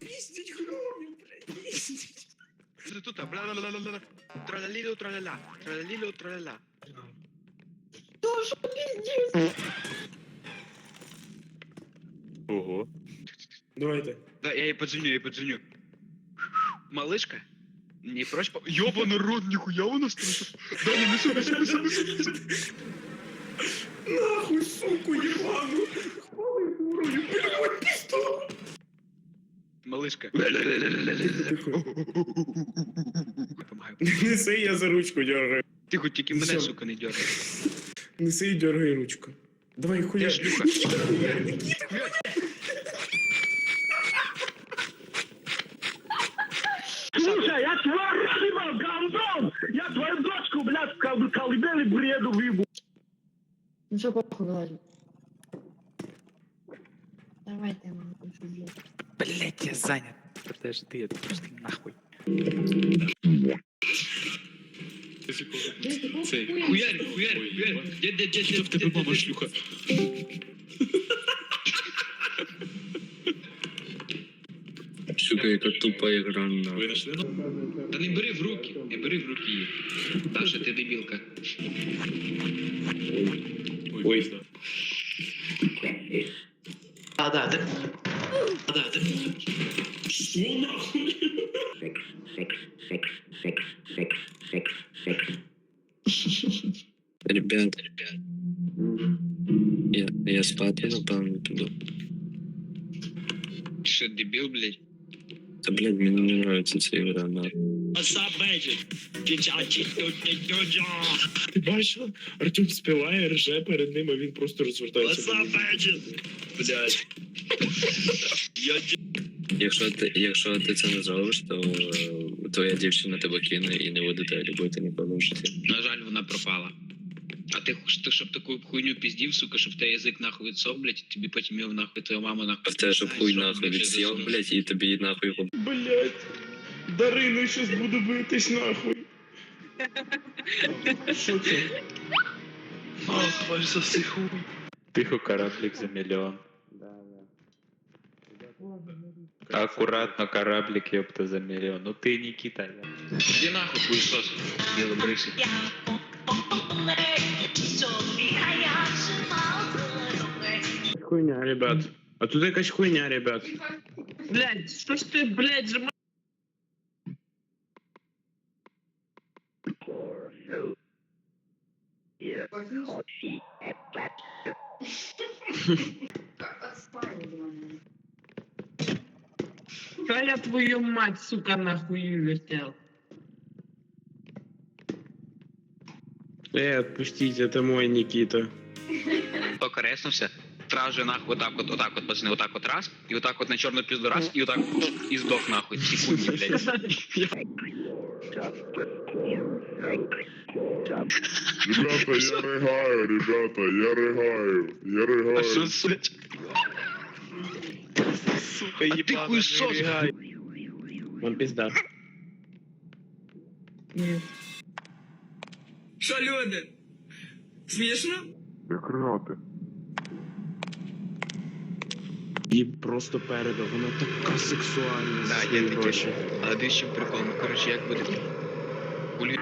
Пиздить громі, блядь, пиздить. Це тут, а, бла-ла-ла-ла-ла. Тралаліло, траляля. Тралаліло, траляля. Тоже пиздец. Ого. Давайте. Да, я їй подзвоню, я їй подзвоню. Малышка? Не прочь по... Ёбаный рот, нихуя у нас тут. Да, не несу, несу, несу, несу, несу. Нахуй, суку, ебану. Малышка. Помагаю. Неси, я за ручку дергаю. Ти хоч тільки мене, Всё. сука, не дергай. Неси і дергай ручку. Давай, Я хуя. шлюха. Слушай, я тварь ебал, гандон! Я твою дочку, блядь, в кол- колыбели бреду выбу. Ну что, похуй говорю. Давай ты, мама, блядь. Блять, я занят. Подожди, это просто нахуй. Цей. Хуярь, хуярь, хуярь. Дед, дед, дед, дед, дед, дед, дед. шлюха. Сука, яка тупа ігра на. Ви нашли? Та не бери в руки, не бери в руки її. Даша, ти дебілка. Ой, А, да, да. А, да, да. Что нахуй? Ребят, ребят. Я, я спати, напевно, піду. Що, дебіл, блядь? Та, блядь, мені не нравиться ця ігра, на. What's up, magic? Ти бачила? Артем співає, рже перед ним, а він просто розвертається. What's up, magic? Блядь. Я Якщо ти, якщо ти це не зробиш, то е, твоя дівчина тебе кине і не буде тебе любити ніколи в житті. На жаль, вона пропала. А ти, х- ти щоб таку хуйню піздів, сука, щоб тебе язик нахуй відсох, блядь, і тобі потім його нахуй твоя мама нахуй. А в тебе щоб хуй Щоб, нахуй блядь, відс'яв, засунув. блядь, і тобі нахуй його Блять. Дарину щас буду битись нахуй. Що це? Ах, ваш засихуй. Тихо, кораблик за миллион. Аккуратно, кораблик, ёпта, за миллион. Ну ты, Никита. Іди нахуй, хуйсос. Білобрисий. Хуйня, ребят. А тут якась хуйня, ребят. Блядь, что ж ты, блядь, же Да я твою мать, сука, нахуй вертел. Э, отпустите, это мой Никита. Тільки реснувся. Сразу нахуй отак от, отак от, пацани, отак от раз, і отак от на чорну пізду раз, і отак і здох нахуй. Секунді, блядь. Ребята, я рыгаю, ребята, я рыгаю, я А рыгаю. що, сука? Сука, А ти хуйсос. Вам пизда. Нет. Что, люди? Смешно? Як ригати? І просто передав, вона така сексуальна. Да, за я свої таке. гроші. Але дивись, що прикол, ну, коротше, як буде. Хулі...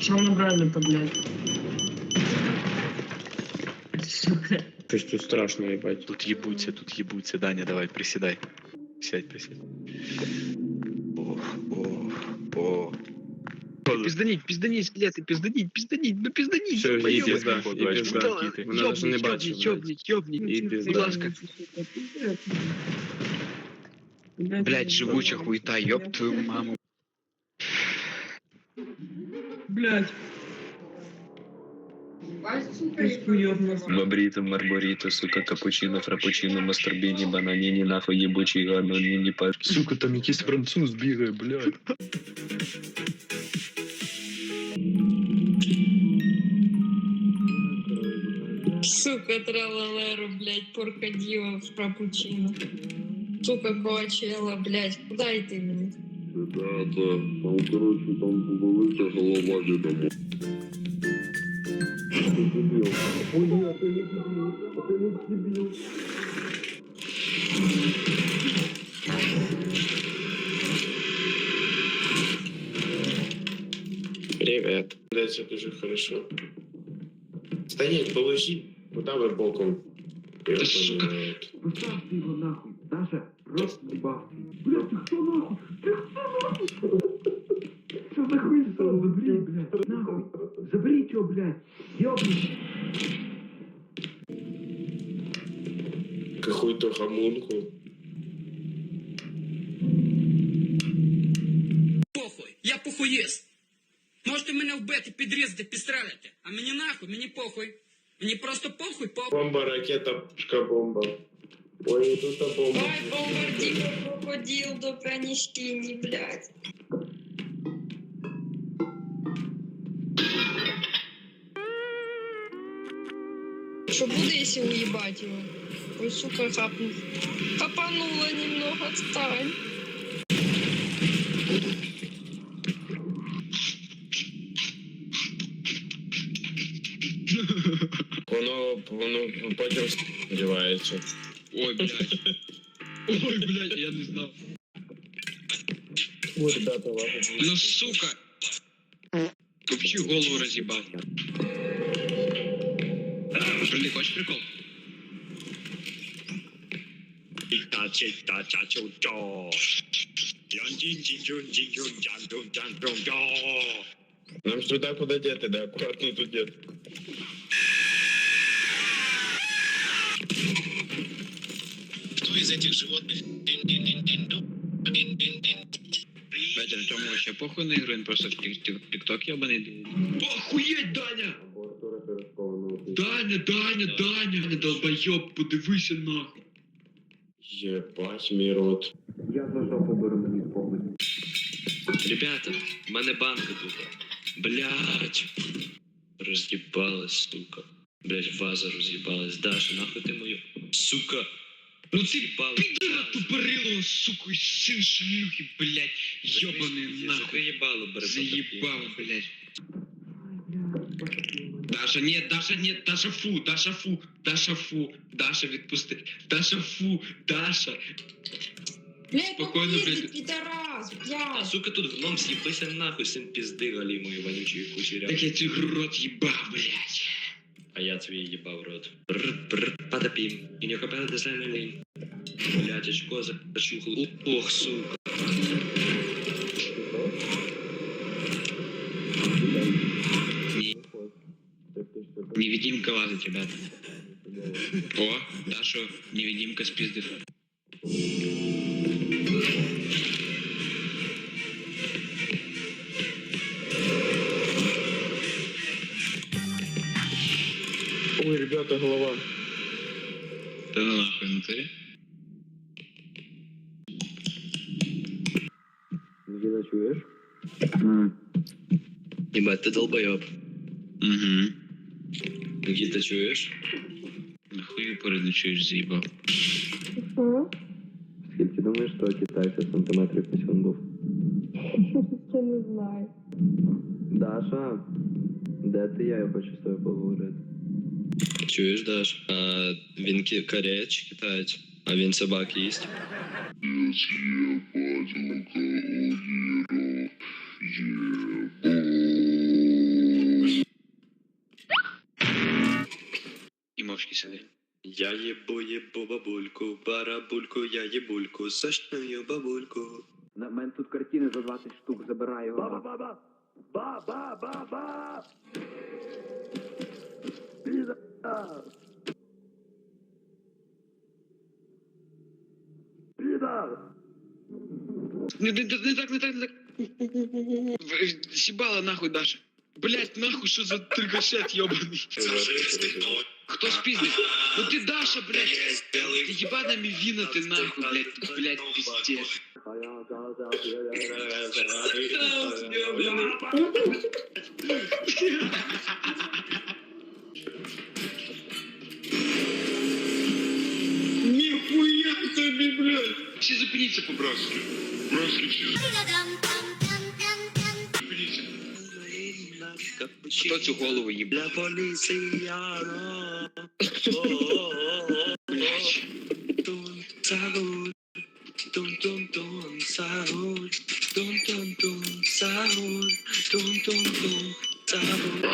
Что набрали-то, блядь? Сука. Ти ж тут страшно, їбать. Тут ебутся, тут ебутся. Даня, давай, приседай. Сядь, присядь. Ох, ох, ох. Пізданіть, пізданіть, скелети, пізданіть, пізданіть, ну пізданіть, Все, і долбойоби. пізда, і Походу, пізда. Никиты. Вона навіть не Йобніть, бачить. йобніть, йобніть, йобніть. І Будь пізда. ласка. Блять, живуча хуйта, ёб твою маму. Блядь. Хуёвно. Мабріто, марборіто, сука, капучино, фрапучино, мастарбіні, бананіні, нахуй єбучий ганоніні, паш. Сука, там якийсь француз бігає, блядь. Сука, тралалеру, блядь, поркадила в капучино. Сука, коачела, блядь, куда йти мені? Ребята, там, короче, там поболиться голова дідому. Привет. Дальше дуже хорошо. Станет, положи. Куда вы боком? Да сука. Ёбаный рот. Поставь ты его нахуй. Даша, просто ебал. Блядь, ты кто нахуй? Ты кто нахуй? Что за хуйство? Забери, блядь. Нахуй. Забери чё, блядь. Ёбнись. Какой-то гомункул. похуй, я похуїст. Можете мене вбити, підрізати, підстрелити. А мені нахуй, мені похуй. Мені просто похуй, похуй. Бомба, ракета, пушка, бомба. Ой, тут бомба. Ой, бомбардир, крокодил до пранищини, блядь. Что буду, если уебать его? Ой, сука, хапнул. Хапанула немного, отстань. Воно, воно потім сподівається. Ой, блядь. Ой, блядь, я не знав. Ой, ребята, ладно. Ну, сука. Вообще голову разъебал. Блин, хочешь прикол? Нам сюда куда дети, да, аккуратно тут дед. Кто из этих животных? Блядь, Артему вообще похуй на игру, он просто в тик- тик- тикток ебаный. Охуеть, Даня! Лабораторія пирожкова, ну, Даня, Даня, Даня! Даня, долбоёб, подивися нахуй. Єбать, мій рот. Я за жопу беру мені повний. Ребята, в мене банка тут. Блять. Роз'їбалась, сука. Блять, ваза роз'їбалась. Даша, нахуй ти мою. Сука. Ну ты Їбалась. пидора тупорылого, сука, и сын шлюхи, блядь, ёбаный нахуй. Заїбало, бере Заебал, блядь. Даша, нет, Даша, нет, Даша, фу, Даша, фу, Даша, фу, Даша, відпусти, Даша, фу, Даша. Блядь, Спокойно, попизди, блядь. пидорас, А, блядь. сука, тут гном съебися нахуй, син пизди галімої вонючої кучеря. Так я тебе рот ебал, блядь. А я твій їбав рот. Брр, патапім. І не до себе лінь. Блять, очко зачухало. Ох, сука. Невидимка лазит, ребята. О, Дашу, невидимка спиздит. Ой, ребята, голова. Да ну нахуй, в натуре. Діда, чуєш? Ебать, ти долбойоб. Угу. Никита, чуєш? Нахуй передночуєш, заїбав. Скільки думаєш, що китайця сантиметрів він був? Я не знаю. Даша, де ти я? Я хочу з тобою поговорити. Чуєш, Даш? А він кореєць чи китаєць? А він собак їсть? І мовчки сиди. Я єбу, єбу бабульку, барабульку, я єбульку, сочную бабульку. На мене тут картини за 20 штук, забирай його. Ба-ба-ба-ба! Ба-ба-ба-ба! Пизда! Пидор! Не, не, не так, не так, не так. В- Сібала нахуй, Даша. Блять, нахуй, що за трикошет ебаний. Хто спиздит? Ну ты Даша, блядь. Ты ебаная мивина ты нахуй, блядь, блядь, пиздец. Нихуя тебе, блядь. Все зупиниться по-братски. Братски все зупиниться. Хто цю голову їб? Для поліціяна. Блядь. Тун, сагут. Тун-тун-тун, сагут. Тун-тун-тун, сагут. Тун-тун-тун, сагут.